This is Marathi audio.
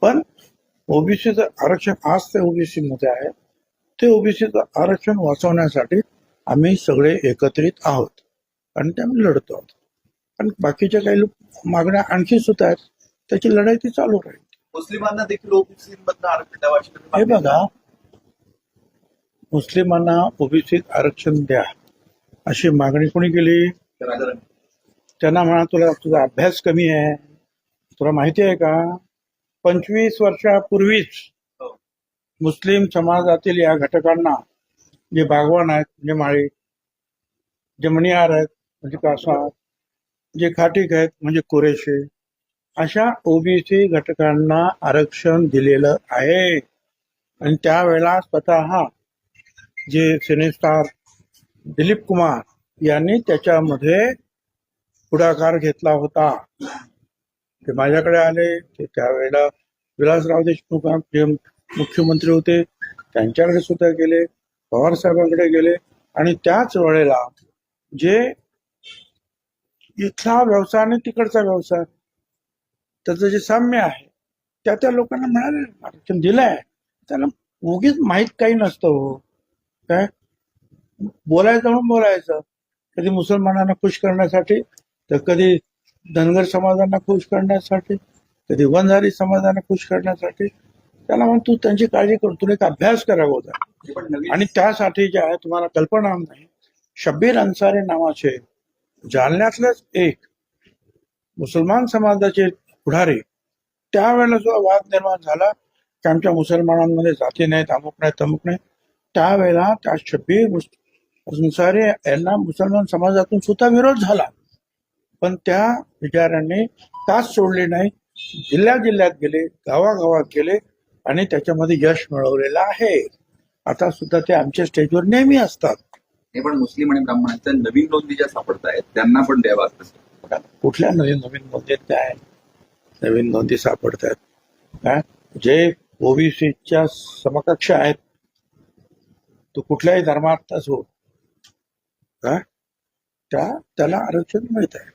पण ओबीसीचं आरक्षण आज ते ओबीसी मध्ये आहे. ते ओबीसीचं आरक्षण वाचवण्यासाठी आम्ही सगळे एकत्रित आहोत. आणि ते आम्ही लढतो आहोत. आणि बाकीच्या काही लोक मागण्या आणखी सुद्धा आहेत. त्याची लढाई ती चालू राहील. मुस्लिमांना देखील ओबीसी आरक्षण द्यावं हे बघा. मुस्लिमांना ओबीसीत आरक्षण द्या. अशी मागणी कोणी केली. त्यांना म्हणा तुला तुझा अभ्यास कमी आहे. तुला माहिती आहे का? पंचवीस वर्षापूर्वीच हो. मुस्लिम समाजातील या घटकांना जे बागवान आहेत म्हणजे माळी जे मणियार आहेत म्हणजे कासार जे खाटीक आहेत म्हणजे कुरेशे अशा ओबीसी घटकांना आरक्षण दिलेलं आहे आणि त्यावेळेला स्वतः जे सिनेस्टार दिलीप कुमार यांनी त्याच्यामध्ये पुढाकार घेतला होता ते माझ्याकडे आले ते त्यावेळेला विलासराव देशमुख जे मुख्यमंत्री होते. त्यांच्याकडे सुद्धा गेले पवार साहेबांकडे गेले. आणि त्याच वेळेला जे इथला व्यवसाय आणि तिकडचा व्यवसाय त्याचं जे साम्य आहे त्या त्या लोकांना मिळाले आरक्षण दिलंय. त्यांना उगीच माहीत काही नसतं हो. काय? बोलायचं म्हणून बोलायचं. कधी मुसलमानांना खुश करण्यासाठी तर कधी धनगर समाजांना खुश करण्यासाठी कधी वंजारी समाजांना खुश करण्यासाठी त्याला म्हणून तू त्यांची काळजी कर तुला एक अभ्यास करावा होता. आणि त्यासाठी जे आहे तुम्हाला कल्पना नाही. शब्बीर अन्सारी नावाचे जालन्यातलेच एक मुसलमान समाजाचे पुढारी त्यावेळेला जो वाद निर्माण झाला की आमच्या मुसलमानांमध्ये जाती नाहीत अमुक नाही तमुक नाही त्यावेळेला त्या शब्बीर अन्सारी यांना मुसलमान समाजातून सुद्धा विरोध झाला. पण त्या विचारांनी तास सोडले नाही. जिल्ह्या जिल्ह्यात गेले गावागावात गेले आणि त्याच्यामध्ये यश मिळवलेलं आहे. आता सुद्धा ते आमच्या स्टेजवर नेहमी असतात. हे पण मुस्लिम आणि ब्राह्मणांच्या नवीन नोंदी ज्या सापडत आहेत त्यांना पण द्यावा कुठल्या नवीन नवीन नोंदीत काय नवीन नोंदी सापडत आहेत काय जे ओबीसीच्या समकक्ष आहेत तो कुठल्याही धर्मात असो काय त्या त्याला आरक्षण मिळत आहे